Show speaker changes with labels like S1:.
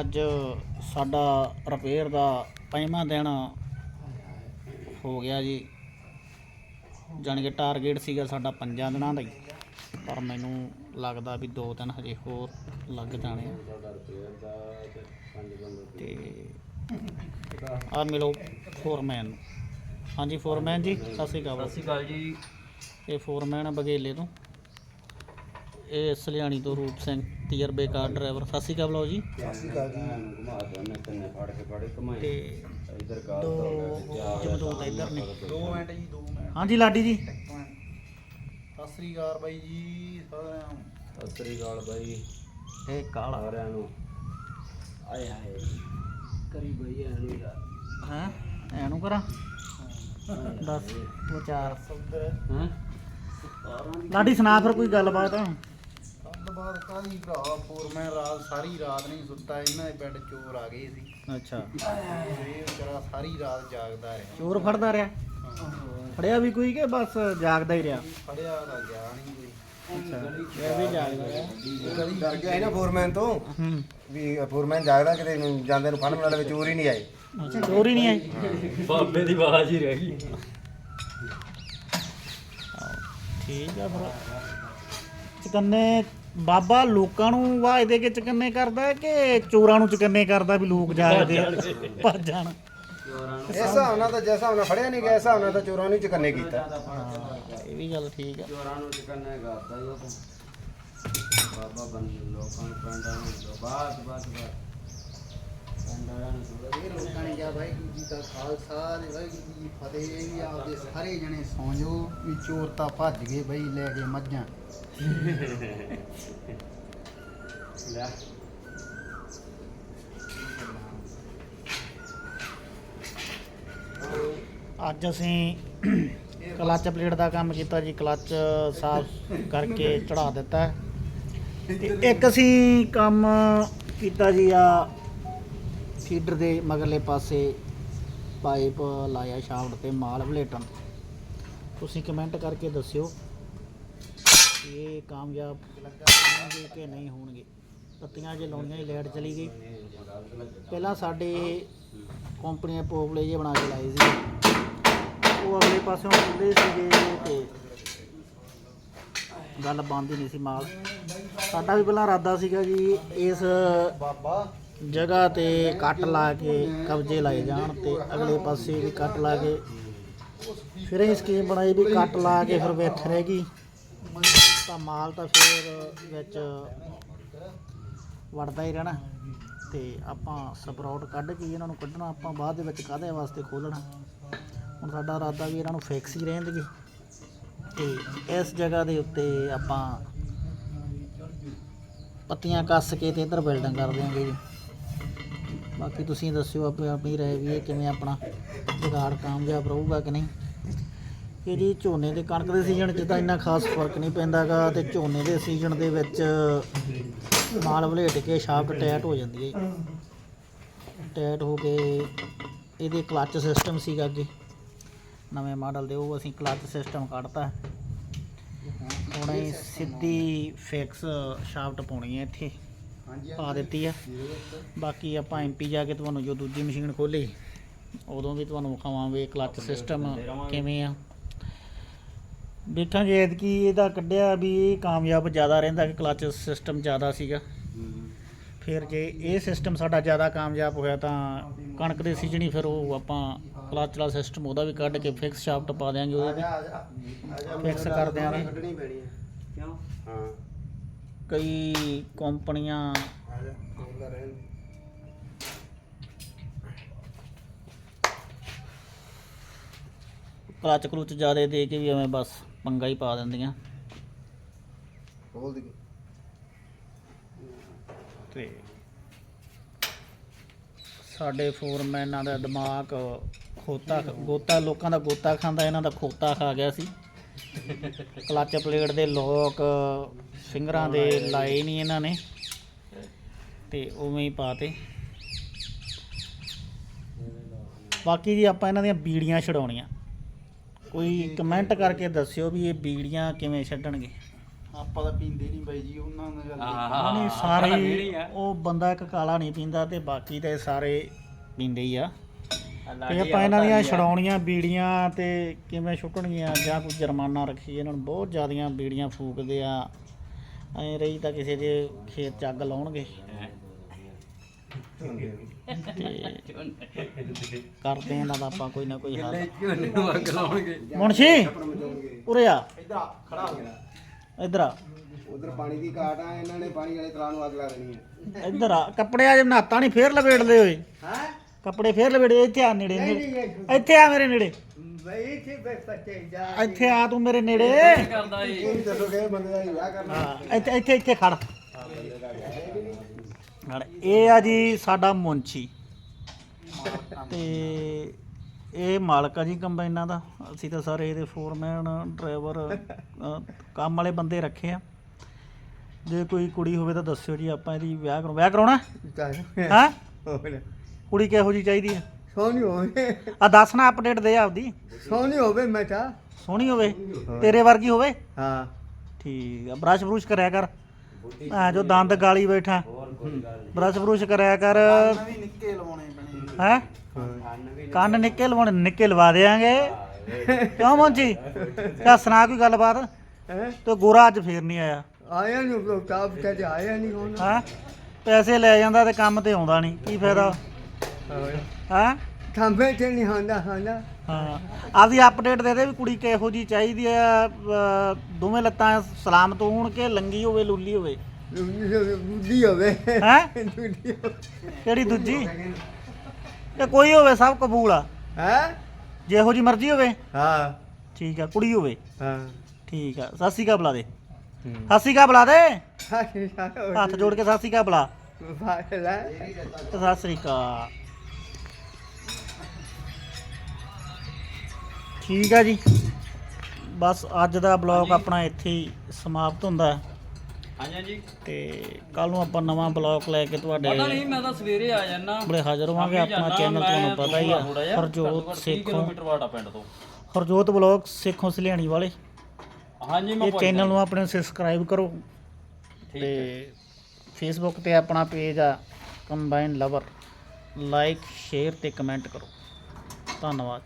S1: ਅੱਜ ਸਾਡਾ ਰਿਪੇਅਰ ਦਾ ਪੰਜਵਾਂ ਦਿਨ ਹੋ ਗਿਆ ਜੀ। ਜਾਣੀ ਕਿ ਟਾਰਗੇਟ ਸੀਗਾ ਸਾਡਾ ਪੰਜਾਂ ਦਿਨਾਂ ਦਾ ਹੀ। ਪਰ ਮੈਨੂੰ ਲੱਗਦਾ ਵੀ ਦੋ ਦਿਨ ਹਜੇ ਹੋਰ ਲੱਗ ਜਾਣੇ ਆ। ਤੇ ਆ ਮਿਲੋ ਫੋਰਮੈਨ ਨੂੰ। ਹਾਂਜੀ ਫੋਰਮੈਨ ਜੀ ਸਤਿ ਸ਼੍ਰੀ ਅਕਾਲ।
S2: ਸਤਿ ਸ਼੍ਰੀ ਅਕਾਲ ਜੀ।
S1: ਇਹ ਫੋਰਮੈਨ ਆ ਬਗੇਲੇ ਤੋਂ। ਇਹ ਸਲਿਆਣੀ ਤੋਂ ਰੂਪ ਸਿੰਘ। ਤਜਰਬੇਕਾਰ ਡਰਾਈਵਰ ਸਤਿ ਸ਼੍ਰੀ ਅਕਾਲ ਬੁਲਾਓ ਜੀ। ਤੇ ਦੋ ਜਮਦੂਤ ਇੱਧਰ ਨੇ।
S3: ਦੋ ਮਿੰਟ ਜੀ ਦੋ ਮਿੰਟ।
S1: ਹਾਂਜੀ ਲਾਡੀ ਜੀ।
S3: ਸਤਿ ਸ੍ਰੀ ਅਕਾਲ ਬਾਈ ਜੀ ਸਾਰਿਆਂ ਨੂੰ।
S2: ਸਤਿ ਸ਼੍ਰੀ ਅਕਾਲ ਬਾਈ।
S1: ਇਹ ਕਾਲਾ।
S2: ਸਾਰਿਆਂ ਨੂੰ। ਆਏ ਹਾਏ। ਕਰੀ ਬਈ ਐਨੂੰ ਯਾਰ।
S1: ਹੈ? ਐਨੂੰ ਕਰਾਂ? ਦੱਸ ਵਿਚਾਰ।
S2: ਹਾਂ?
S1: ਲਾਡੀ ਸੁਣਾ ਫਿਰ ਕੋਈ ਗੱਲਬਾਤ।
S3: ਬਾਅਦ ਕਾਹਦੀ ਭਰਾ ਫੋਰਮੈਨ ਰਾਤ ਸਾਰੀ ਰਾਤ ਨਹੀਂ ਸੁੱਤਾ ਇਹਨਾਂ ਦੇ ਬੈੱਡ ਚੋਰ ਆ ਗਏ ਸੀ।
S1: ਅੱਛਾ।
S3: ਇਹ ਵਿਚਾਰਾ ਸਾਰੀ ਰਾਤ ਜਾਗਦਾ ਰਿਹਾ।
S1: ਚੋਰ ਫੜਦਾ ਰਿਹਾ? ਫੜਿਆ ਵੀ ਕੋਈ ਕਿ ਬਸ ਜਾਗਦਾ ਹੀ ਰਿਹਾ?
S3: ਫੜਿਆ ਤਾਂ ਗਿਆ ਨਹੀਂ ਕੋਈ।
S1: ਅੱਛਾ। ਇਹ ਵੀ ਜਾਗਦਾ ਰਿਹਾ।
S4: ਡਰ ਗਿਆ ਸੀ ਨਾ ਫੋਰਮੈਨ ਤੋਂ।
S1: ਹੂੰ।
S4: ਵੀ ਫੋਰਮੈਨ ਜਾਗਦਾ ਕਿਤੇ ਨੂੰ ਜਾਂਦੇ ਨੂੰ ਫੜਨ ਵਾਲੇ ਵਿੱਚ ਚੋਰ ਹੀ ਨਹੀਂ ਆਏ।
S1: ਅੱਛਾ ਚੋਰ ਹੀ ਨਹੀਂ ਆਈ
S2: ਬਾਬੇ ਦੀ ਆਵਾਜ਼ ਹੀ ਰਹਿ ਗਈ।
S1: ਠੀਕ ਆ ਫਿਰ। ਚਕੰਨੇ ਬਾਬਾ ਲੋਕਾਂ ਨੂੰ ਵਾਅਦੇ ਦੇ ਕੇ ਚਕੰਨੇ ਕਰਦਾ ਹੈ ਕਿ ਚੋਰਾਂ ਨੂੰ ਚਕੰਨੇ ਕਰਦਾ ਵੀ ਲੋਕ ਜਾਗਦੇ ਆ? ਭੱਜ ਜਾਣ।
S4: ਇਸ ਹਿਸਾਬ ਨਾਲ ਤਾਂ ਜਿਸ ਹਿਸਾਬ ਨਾਲ ਫੜਿਆ ਨਹੀਂ ਗਿਆ ਇਸ ਹਿਸਾਬ ਨਾਲ ਤਾਂ ਚੋਰਾਂ ਨੂੰ ਹੀ ਚਕੰਨੇ ਕੀਤਾ।
S1: ਹਾਂ, ਇਹ ਵੀ ਗੱਲ ਠੀਕ ਆ।
S2: ਚੋਰਾਂ ਨੂੰ ਚਕੰਨੇ ਕਰਦਾ ਹੀ ਬਾਬਾ ਬਣ ਲੋਕਾਂ ਨੂੰ ਪਿੰਡਾਂ ਨੂੰ ਬਾਤ ਬਾਤ ਬਾਤ ਪਿੰਡਾਂ ਨੂੰ ਥੋੜ੍ਹਾ
S3: ਇਹ ਲੋਕਾਂ ਨੇ ਕਿਹਾ ਵਾਹਿਗੁਰੂ ਜੀ ਦਾ ਖਾਲਸਾ ਤੇ ਵਾਹਿਗੁਰੂ ਜੀ ਦੀ ਫਤਿਹ ਵੀ ਆਪਦੇ ਸਾਰੇ ਜਣੇ ਸੌਂ ਜਾਓ ਵੀ ਚੋਰ ਤਾਂ ਭੱਜ ਗਏ ਬਈ ਲੈ ਕੇ ਮੱਝਾਂ
S2: ਲੈ
S1: ਅੱਜ ਅਸੀਂ ਕਲੱਚ ਪਲੇਟ ਦਾ ਕੰਮ ਕੀਤਾ ਜੀ, ਕਲੱਚ ਸਾਫ਼ ਕਰਕੇ ਚੜਾ ਦਿੱਤਾ। ਤੇ ਇੱਕ ਅਸੀਂ ਕੰਮ ਕੀਤਾ ਜੀ ਆ ਫੀਡਰ ਦੇ ਮਗਰਲੇ ਪਾਸੇ ਪਾਈਪ ਲਾਇਆ ਸ਼ਾਫਟ ਤੇ ਮਾਲ ਵਲੇਟਣ। ਤੁਸੀਂ ਕਮੈਂਟ ਕਰਕੇ ਦੱਸਿਓ ਇਹ ਕਾਮਯਾਬ ਹੋਣਗੇ ਕਿ ਨਹੀਂ ਹੋਣਗੇ। ਪੱਤੀਆਂ ਜੇ ਲਾਉਣੀਆਂ ਹੀ ਲਾਈਟ ਚਲੀ ਗਈ। ਪਹਿਲਾਂ ਸਾਡੇ ਕੰਪਨੀ ਨੇ ਪੋਪਲੇ ਜੇ ਬਣਾ ਕੇ ਲਾਏ ਸੀ। ਉਹ ਅਗਲੇ ਪਾਸਿਓਂ ਖੁੱਲੇ ਸੀਗੇ ਤੇ ਗੱਲ ਬੰਦ ਹੀ ਨਹੀਂ ਸੀ ਮਾਲ। ਸਾਡਾ ਵੀ ਪਹਿਲਾਂ ਇਰਾਦਾ ਸੀਗਾ ਜੀ, ਇਸ
S3: ਬਾਬਾ
S1: ਜਗ੍ਹਾ ਤੇ ਕੱਟ ਲਾ ਕੇ ਕਬਜ਼ੇ ਲਾਏ ਜਾਣ ਤੇ ਅਗਲੇ ਪਾਸੇ ਵੀ ਕੱਟ ਲਾ ਕੇ। ਫਿਰ ਇਹ ਸਕੀਮ ਬਣਾਈ ਵੀ ਕੱਟ ਲਾ ਕੇ ਫਿਰ ਵਿੱਚ ਰਹਿ ਗਈ। ਤਾਂ ਮਾਲ ਤਾਂ ਫਿਰ ਵਿੱਚ ਵੜਦਾ ਹੀ ਰਹਿਣਾ। ਤੇ ਆਪਾਂ ਸਪਰਾਊਟ ਕੱਢ ਕੇ ਇਹਨਾਂ ਨੂੰ ਕੱਢਣਾ, ਆਪਾਂ ਬਾਅਦ ਦੇ ਵਿੱਚ ਕਾਹਦੇ ਵਾਸਤੇ ਖੋਲਣਾ ਹੁਣ ਸਾਡਾ ਇਰਾਦਾ ਵੀ ਇਹਨਾਂ ਨੂੰ ਫਿਕਸ ਹੀ ਰਹਿਣਗੇ ਤੇ ਇਸ ਜਗ੍ਹਾ ਦੇ ਉੱਤੇ ਆਪਾਂ ਪੱਤੀਆਂ ਕੱਸ ਕੇ ਤੇ ਇੱਧਰ ਬਿਲਡਿੰਗ ਕਰ ਦਿਆਂਗੇ ਜੀ। ਬਾਕੀ ਤੁਸੀਂ ਦੱਸਿਓ ਆਪਣੀ ਆਪਣੀ ਰਾਏ ਵੀ ਇਹ ਕਿਵੇਂ ਆਪਣਾ ਜੁਗਾੜ ਕਾਮਯਾਬ ਰਹੂਗਾ ਕਿ ਨਹੀਂ। ਇਹ ਜੀ ਝੋਨੇ ਦੇ ਕਣਕ ਦੇ ਸੀਜ਼ਨ 'ਚ ਤਾਂ ਇੰਨਾ ਖਾਸ ਫ਼ਰਕ ਨਹੀਂ ਪੈਂਦਾਗਾ ਤੇ ਝੋਨੇ ਦੇ ਸੀਜ਼ਨ ਦੇ ਵਿੱਚ ਮਾਲ ਵਲੇਟ ਕੇ ਸ਼ਾਫਟ ਟੈਟ ਹੋ ਜਾਂਦੀ ਹੈ ਟੈਟ ਹੋ ਕੇ ਇਹਦੇ ਕਲੱਚ ਸਿਸਟਮ ਸੀਗਾ ਅੱਗੇ। ਨਵੇਂ ਮਾਡਲ ਦੇ ਉਹ ਅਸੀਂ ਕਲੱਚ ਸਿਸਟਮ ਕੱਢਤਾ। ਹੁਣ ਸਿੱਧੀ ਫਿਕਸ ਸ਼ਾਫਟ ਪਾਉਣੀ ਹੈ ਇੱਥੇ। ਪਾ ਦਿੱਤੀ ਆ। ਬਾਕੀ ਆਪਾਂ ਐਮਪੀ ਜਾ ਕੇ ਤੁਹਾਨੂੰ ਜੋ ਦੂਜੀ ਮਸ਼ੀਨ ਖੋਲੀ ਉਦੋਂ ਵੀ ਤੁਹਾਨੂੰ ਵਿਖਾਵਾਂਗੇ ਕਲੱਚ ਸਿਸਟਮ ਕਿਵੇਂ ਆ। ਦੇਖਾਂਗੇ ਐਤਕੀ ਇਹਦਾ ਕੱਢਿਆ ਵੀ ਇਹ ਕਾਮਯਾਬ ਜ਼ਿਆਦਾ ਰਹਿੰਦਾ ਕਿ ਕਲੱਚ ਸਿਸਟਮ ਜ਼ਿਆਦਾ ਸੀਗਾ। ਫਿਰ ਜੇ ਇਹ ਸਿਸਟਮ ਸਾਡਾ ਜ਼ਿਆਦਾ ਕਾਮਯਾਬ ਹੋਇਆ ਤਾਂ ਕਣਕ ਦੇ ਸੀਜ਼ਨ ਹੀ ਫਿਰ ਉਹ ਆਪਾਂ ਕਲੱਚ ਵਾਲਾ ਸਿਸਟਮ ਉਹਦਾ ਵੀ ਕੱਢ ਕੇ ਫਿਕਸ ਸ਼ਾਫਟ ਪਾ ਦਿਆਂਗੇ ਉਹਦੇ ਤੇ। ਫਿਕਸ ਕਰ ਦਿਆਂਗੇ।
S4: ਕੱਢਣੀ ਪੈਣੀ ਹੈ
S2: ਕਿਉਂ?
S4: ਹਾਂ।
S1: ਕਈ ਕੰਪਨੀਆਂ ਕਲੱਚ ਕਲੂਚ ਜ਼ਿਆਦਾ ਦੇ ਕੇ ਵੀ ਐਵੇਂ ਬਸ ਪੰਗਾ ਹੀ ਪਾ ਦਿੰਦੀਆਂ।
S4: ਖੋਲ ਦੀ
S1: ਤੇ ਸਾਡੇ ਫੋਰਮੈਨਾਂ ਦਾ ਦਿਮਾਗ ਖੋਤਾ ਗੋਤਾ ਲੋਕਾਂ ਦਾ ਗੋਤਾ ਖਾਂਦਾ ਇਹਨਾਂ ਦਾ ਖੋਤਾ ਖਾ ਗਿਆ ਸੀ। ਕਲੱਚ ਪਲੇਟ ਦੇ ਲੋਕ ਫਿੰਗਰਾਂ ਦੇ ਲਾਏ ਨਹੀਂ ਇਹਨਾਂ ਨੇ। ਤੇ ਉਵੇਂ ਹੀ ਪਾਤੇ। ਬਾਕੀ ਜੀ ਆਪਾਂ ਇਹਨਾਂ ਦੀਆਂ ਬੀੜੀਆਂ ਛਡਾਉਣੀਆਂ। ਕੋਈ ਕਮੈਂਟ ਕਰਕੇ ਦੱਸਿਓ ਵੀ ਇਹ ਬੀੜੀਆਂ ਕਿਵੇਂ ਛੱਡਣਗੇ।
S3: ਆਪਾਂ ਤਾਂ ਪੀਂਦੇ ਨਹੀਂ ਬਾਈ ਜੀ ਉਹਨਾਂ ਨਾਲ ਗੱਲ
S1: ਨਹੀਂ ਸਾਰੇ ਉਹ ਬੰਦਾ ਇੱਕ ਕਾਲਾ ਨਹੀਂ ਪੀਂਦਾ ਤੇ ਬਾਕੀ ਤੇ ਸਾਰੇ ਪੀਂਦੇ ਹੀ ਆ। ਤੇ ਆਪਾਂ ਇਹਨਾਂ ਦੀਆਂ ਛਡਾਉਣੀਆਂ ਬੀੜੀਆਂ ਤੇ ਕਿਵੇਂ ਛੁੱਟਣਗੀਆਂ ਜਾਂ ਕੋਈ ਜੁਰਮਾਨਾ ਰੱਖੀ ਇਹਨਾਂ ਨੂੰ ਬਹੁਤ ਜ਼ਿਆਦੀਆਂ ਬੀੜੀਆਂ ਫੂਕਦੇ ਆ। ਐ ਰਹੀ ਤਾਂ ਕਿਸੇ ਦੇ ਖੇਤ ਚ ਅੱਗ ਲਾਉਣਗੇ। ਤੇ ਕਰਦੇ ਇਹਨਾਂ ਦਾ ਆਪਾਂ ਕੋਈ ਨਾ ਕੋਈ ਹੱਲ। ਮੁਨਸ਼ੀ ਉਰੇ ਆ।
S4: ਇੱਧਰ ਆ, ਖੜਾ ਹੋ ਗਿਆ
S1: ਇੱਧਰ ਆ।
S4: ਉਧਰ ਪਾਣੀ ਦੀ ਘਾਟ ਆ ਇਹਨਾਂ ਨੇ ਪਾਣੀ ਵਾਲੇ ਤਲਾਅ ਨੂੰ ਅੱਗ ਲਾ ਦੇਣੀ ਹੈ
S1: ਇੱਧਰ ਆ। ਕੱਪੜੇ ਅਜੇ ਨਹਾਤਾ ਨਹੀਂ ਫੇਰ ਲਪੇਟ ਲਏ ਓਏ
S3: ਹਾਂ?
S1: ਕੱਪੜੇ ਫੇਰ ਲਪੇੜੇ ਇੱਥੇ ਆ ਨੇੜੇ ਨੇੜੇ। ਇੱਥੇ ਆ ਮੇਰੇ ਨੇੜੇ।
S3: ਬਈ ਇੱਥੇ ਬਈ ਪੱਤੇ ਜਾ
S1: ਇੱਥੇ ਆ ਤੂੰ ਮੇਰੇ ਨੇੜੇ।
S2: ਕਰਦਾ ਏ
S4: ਇਹ ਵੀ ਦੱਸੋਗੇ ਬੰਦੇ ਦਾ ਵਿਆਹ ਕਰਨਾ।
S1: ਹਾਂ ਇੱਥੇ ਇੱਥੇ ਇੱਥੇ ਖੜ। ਖੜ। ਇਹ ਆ ਜੀ ਸਾਡਾ ਮੁੰਚੀ ਤੇ ਇਹ ਮਾਲਕ ਆ ਜੀ ਕੰਬਾਈਨਾਂ ਦਾ। ਅਸੀਂ ਤਾਂ ਸਾਰੇ ਇਹਦੇ ਫੋਰਮੈਨ ਡਰਾਈਵਰ ਕੰਮ ਵਾਲੇ ਬੰਦੇ ਰੱਖੇ ਆ। ਜੇ ਕੋਈ ਕੁੜੀ ਹੋਵੇ ਤਾਂ ਦੱਸਿਓ ਜੀ ਆਪਾਂ ਇਹਦੀ ਵਿਆਹ ਕਰਾਉ ਵਿਆਹ ਕਰਾਉਣਾ? ਹਾਂ? ਕੁੜੀ ਕਿਹੋ ਜੀ ਚਾਹੀਦੀ ਆ?
S3: ਸੋਹਣੀ ਹੋਵੇ।
S1: ਆ ਦੱਸ ਨਾ ਅਪਡੇਟ ਦੇ ਆਪਦੀ।
S3: ਸੋਹਣੀ ਹੋਵੇ ਮੈਂ ਤਾਂ
S1: ਸੋਹਣੀ ਹੋਵੇ। ਤੇਰੇ ਵਰਗੀ ਹੋਵੇ?
S3: ਹਾਂ।
S1: ਠੀਕ ਆ ਬ੍ਰਸ਼ ਬਰੂਸ਼ ਕਰਿਆ ਕਰ। ਆ ਜੋ ਦੰਦ ਗਾਲੀ ਬੈਠਾ। ਬ੍ਰਸ਼ ਬਰੂਸ਼ ਕਰਿਆ ਕਰ।
S3: ਵੀ ਨਿੱਕੇ ਲਵਾਉਣੇ ਪੈਣੇ
S1: ਹੈ? ਕੰਨ ਨਿੱਕੇ ਲਵਾਉਣੇ ਨਿੱਕੇ ਲਵਾ ਦੇਾਂਗੇ ਕਿਉਂ ਮੋਂਚੀ? ਕਿਆ ਸੁਣਾ ਕੋਈ ਗੱਲਬਾਤ?
S3: ਹੈ?
S1: ਤੇ ਗੋਰਾ ਅੱਜ ਫੇਰ ਨਹੀਂ ਆਇਆ।
S3: ਆਇਆ ਨਹੀਂ ਉਹ ਕਾਬ ਕਦੇ ਆਇਆ ਨਹੀਂ ਹੁਣ।
S1: ਹੈ? ਪੈਸੇ ਲੈ ਜਾਂਦਾ ਤੇ ਕੰਮ ਤੇ ਆਉਂਦਾ ਨਹੀਂ ਕੀ ਫਾਇਦਾ? ਹੈ?
S3: ਥੰਬੇ ਤੇ ਨਹੀਂ ਹੁੰਦਾ ਹੁੰਦਾ।
S1: ਹਾਂ। ਆਪਦੀ ਅਪਡੇਟ ਦੇ ਦੇ ਵੀ ਕੁੜੀ ਕਿਹੋ ਜੀ ਚਾਹੀਦੀ ਆ ਅਹ ਦੋਵੇਂ ਲੱਤਾਂ ਸਲਾਮਤ ਹੋਣ ਕੇ ਲੰਗੀ ਹੋਵੇ ਲੁੱਲੀ ਹੋਵੇ?
S3: ਬੁੱਢੀ ਹੋਵੇ
S1: ਹੈ?
S3: ਬੁੱਢੀ ਹੋਵੇ।
S1: ਕਿਹੜੀ ਦੂਜੀ? ਤੇ ਕੋਈ ਹੋਵੇ ਸਭ ਕਬੂਲ ਆ?
S3: ਹੈ?
S1: ਜਿਹੋ ਜੀ ਮਰਜ਼ੀ ਹੋਵੇ?
S3: ਹਾਂ।
S1: ਠੀਕ ਆ ਕੁੜੀ ਹੋਵੇ?
S3: ਹਾਂ।
S1: ਠੀਕ ਆ ਸਤਿ ਸ਼੍ਰੀ ਅਕਾਲ ਬੁਲਾ ਦੇ। ਸਤਿ ਸ਼੍ਰੀ ਅਕਾਲ ਬੁਲਾ ਦੇ। ਹੱਥ ਜੋੜ ਕੇ ਸਤਿ ਸ਼੍ਰੀ ਅਕਾਲ ਬੁਲਾ।
S3: ਫਾਇਲਾ
S1: ਤੇ ਸਤਿ ਸ਼੍ਰੀ ਅਕਾਲ। ਠੀਕ ਆ ਜੀ। ਬਸ ਅੱਜ ਦਾ ਬਲੌਗ ਆਪਣਾ ਇੱਥੇ ਹੀ ਸਮਾਪਤ ਹੁੰਦਾ ਹੈ।
S2: ਹਾਂਜੀ ਹਾਂਜੀ।
S1: ਤੇ ਕੱਲ ਨੂੰ ਆਪਾਂ ਨਵਾਂ ਬਲੌਗ ਲੈ ਕੇ ਤੁਹਾਡੇ
S2: ਪਤਾ ਨਹੀਂ ਮੈਂ ਤਾਂ ਸਵੇਰੇ ਆ ਜਾਣਾ
S1: ਬੜੇ ਹਾਜ਼ਰ ਹੋਵਾਂਗੇ ਆਪਣਾ ਚੈਨਲ ਤੁਹਾਨੂੰ ਪਤਾ ਹੀ ਆ। ਹਰਜੋਤ ਸੇਖੋਂ
S2: ਕਿਲੋਮੀਟਰ ਵਾਟਾ ਪਿੰਡ ਤੋਂ।
S1: ਹਰਜੋਤ ਬਲੌਗ ਸੇਖੋਂ ਸਲਿਆਣੀ ਵਾਲੇ।
S2: ਹਾਂਜੀ ਮੈਂ
S1: ਇਹ ਚੈਨਲ ਨੂੰ ਆਪਣੇ ਸਬਸਕ੍ਰਾਈਬ ਕਰੋ। ਤੇ ਫੇਸਬੁੱਕ ਤੇ ਆਪਣਾ ਪੇਜ ਆ ਕੰਬਾਈਨ ਲਵਰ ਲਾਈਕ ਸ਼ੇਅਰ ਤੇ ਕਮੈਂਟ ਕਰੋ। ਧੰਨਵਾਦ।